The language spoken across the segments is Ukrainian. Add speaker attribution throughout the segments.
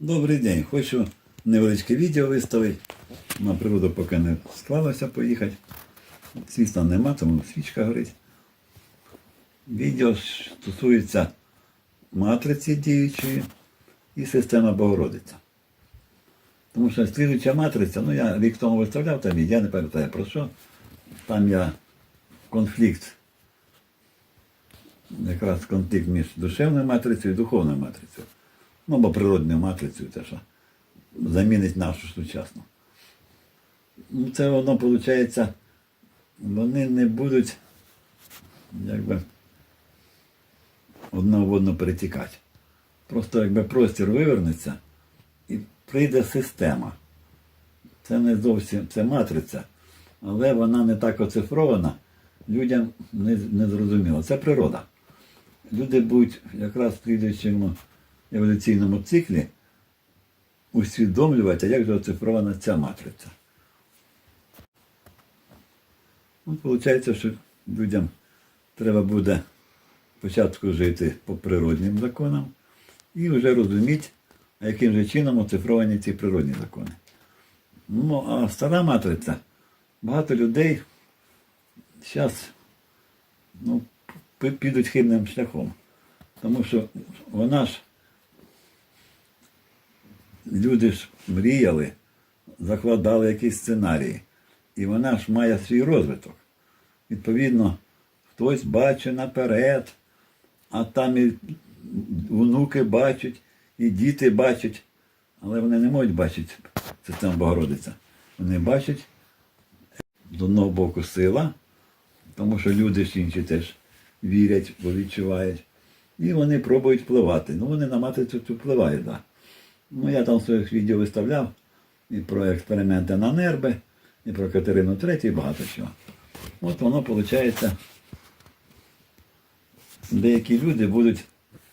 Speaker 1: Добрий день. Хочу невеличке відео виставити. На природу поки не склалося поїхати. Світла нема, тому свічка горить. Відео стосується матриці діючої і системи Богородиця. Тому що слідуюча матриця, ну я рік тому виставляв там, я не пам'ятаю про що. Там я конфлікт, якраз конфлікт між душевною матрицею і духовною матрицею. Ну, або природною матрицею, те, що замінить нашу сучасну. Ну, це воно виходить, вони не будуть якби одна в одну перетікати. Просто якби простір вивернеться і прийде система. Це не зовсім це матриця, але вона не так оцифрована, людям не, не зрозуміло. Це природа. Люди будуть якраз в слідуючому еволюційному циклі усвідомлювати, як же оцифрована ця матриця. Ну, Виходить, що людям треба буде спочатку жити по природнім законам і вже розуміти, яким же чином оцифровані ці природні закони. Ну, а стара матриця, багато людей зараз ну, підуть хибним шляхом. Тому що вона ж, люди ж мріяли, закладали якісь сценарії. І вона ж має свій розвиток. Відповідно, хтось бачить наперед, а там і внуки бачать, і діти бачать, але вони не можуть бачити систему Богородиця. Вони бачать з одного боку сила, тому що люди ж інші теж вірять, бо відчувають. І вони пробують впливати. Ну, вони на матрицю впливають, так. Да. Ну, я там своїх відео виставляв і про експерименти на нерби, і про Катерину III, і багато чого. От воно виходить, деякі люди будуть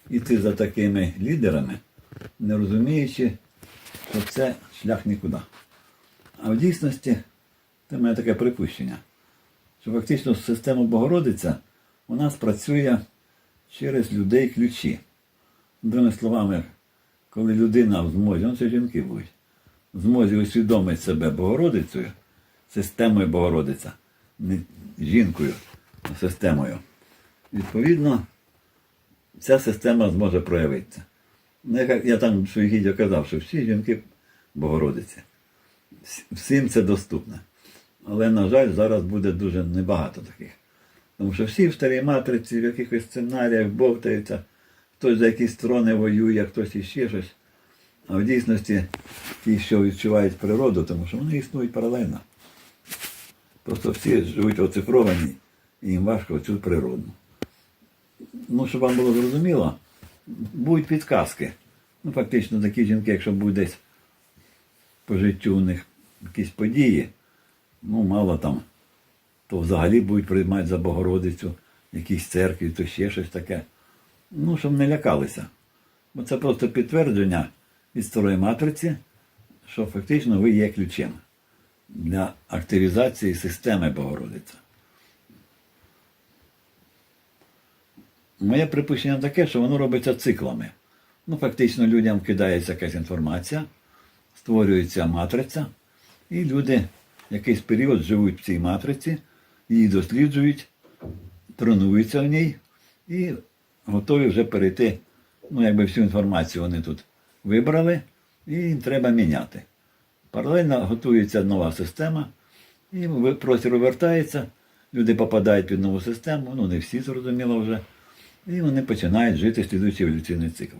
Speaker 1: йти за такими лідерами, не розуміючи, що це шлях нікуди. А в дійсності це моє таке припущення, що фактично система Богородиця у нас працює через людей ключі. Другими словами, коли людина в змозі, ну це жінки будуть, в змозі усвідомить себе Богородицею, системою Богородиця, не жінкою, а системою. Відповідно, ця система зможе проявитися. Ну, я там в відео казав, що всі жінки Богородиці. Всім це доступно. Але, на жаль, зараз буде дуже небагато таких. Тому що всі в старій матриці, в якихось сценаріях бовтаються, хтось за якісь трони воює, хтось іще щось. А в дійсності ті, що відчувають природу, тому що вони існують паралельно. Просто всі живуть оцифровані, і їм важко цю природу. Ну, щоб вам було зрозуміло, будуть підказки. Ну, фактично, такі жінки, якщо будуть десь по життю у них якісь події, ну, мало там, то взагалі будуть приймати за Богородицю, якісь церкві, то ще щось таке. Ну, щоб не лякалися. Бо це просто підтвердження від старої матриці, що фактично ви є ключем для активізації системи Богородиця. Моє припущення таке, що воно робиться циклами. Ну, фактично, людям кидається якась інформація, створюється матриця, і люди якийсь період живуть в цій матриці, її досліджують, тренуються в ній і готові вже перейти. Ну, якби всю інформацію вони тут вибрали, і треба міняти. Паралельно готується нова система, і простір вертається, люди попадають під нову систему, ну не всі зрозуміло вже, і вони починають жити слідуючий еволюційний цикл.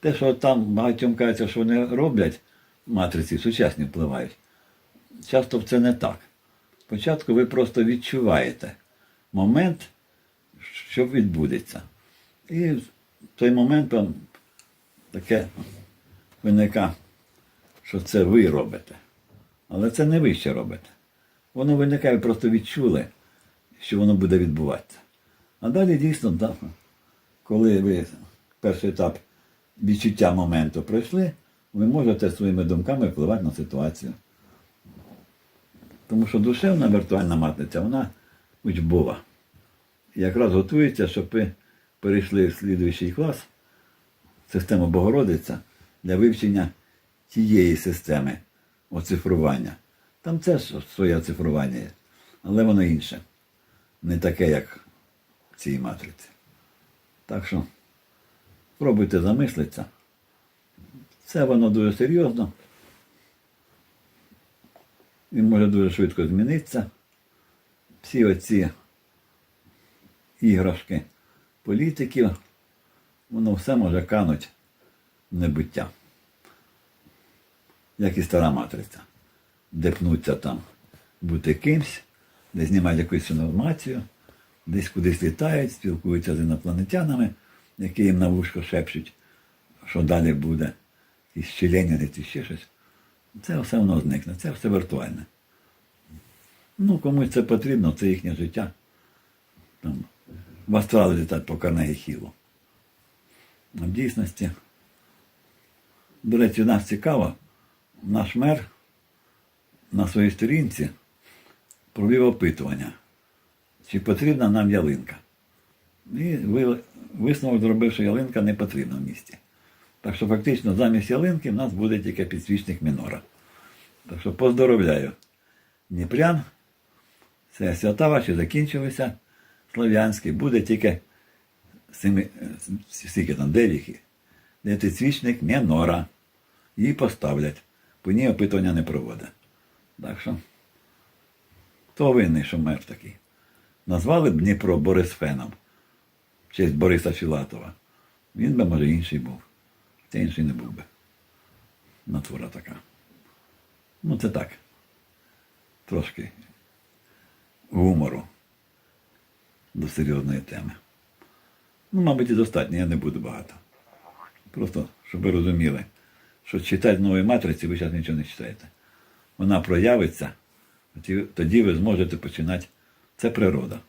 Speaker 1: Те, що там багатьом кажеться, що вони роблять, матриці сучасні впливають, часто це не так. Спочатку ви просто відчуваєте момент, що відбудеться. І в той момент вам таке виникає, що це ви робите. Але це не ви ще робите. Воно виникає, ви просто відчули, що воно буде відбуватися. А далі дійсно, да, коли ви перший етап відчуття моменту пройшли, ви можете своїми думками впливати на ситуацію. Тому що душевна віртуальна матриця, вона учбова. Якраз готується, щоб ви перейшли в слідуючий клас, систему Богородиця, для вивчення тієї системи оцифрування. Там теж своє оцифрування є, але воно інше. Не таке, як в цій матриці. Так що спробуйте замислитися. Все воно дуже серйозно. І може дуже швидко змінитися. Всі оці іграшки політиків, воно все може кануть в небуття. Як і стара матриця. Де пнуться там бути кимсь, де знімають якусь інформацію, десь кудись літають, спілкуються з інопланетянами, які їм на вушко шепчуть, що далі буде, і щеленя чи ще щось. Це все воно зникне, це все віртуальне. Ну, комусь це потрібно, це їхнє життя. Там, в астрал літати по Карнегі Хілу. А в дійсності, до речі, нас цікаво, наш мер на своїй сторінці провів опитування, чи потрібна нам ялинка. І висновок зробив, що ялинка не потрібна в місті. Так що фактично замість ялинки в нас буде тільки підсвічник мінора. Так що поздоровляю Дніпрян. Все, свята ваші закінчилися. Слов'янський. Буде тільки семи, скільки там, дев'яхи. Де підсвічник мінора. Її поставлять. По ній опитування не проводить. Так що, хто винний, що мер такий? Назвали б Дніпро Борисфеном в честь Бориса Філатова. Він би, може, інший був. Це інший не був би. Натура така. Ну, це так. Трошки гумору до серйозної теми. Ну, мабуть, і достатньо, я не буду багато. Просто, щоб ви розуміли, що читати нової матриці ви зараз нічого не читаєте. Вона проявиться, тоді- ви зможете починати. Це природа.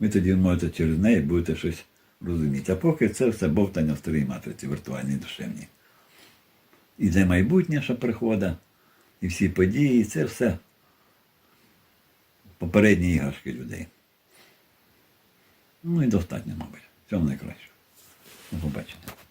Speaker 1: Ви тоді можете через неї будете щось розуміти. А поки це все бовтання в старій матриці, віртуальній душевній. І для майбутнє, що приходить, і всі події, і це все попередні іграшки людей. Ну і достатньо, мабуть. Всього найкраще. До побачення.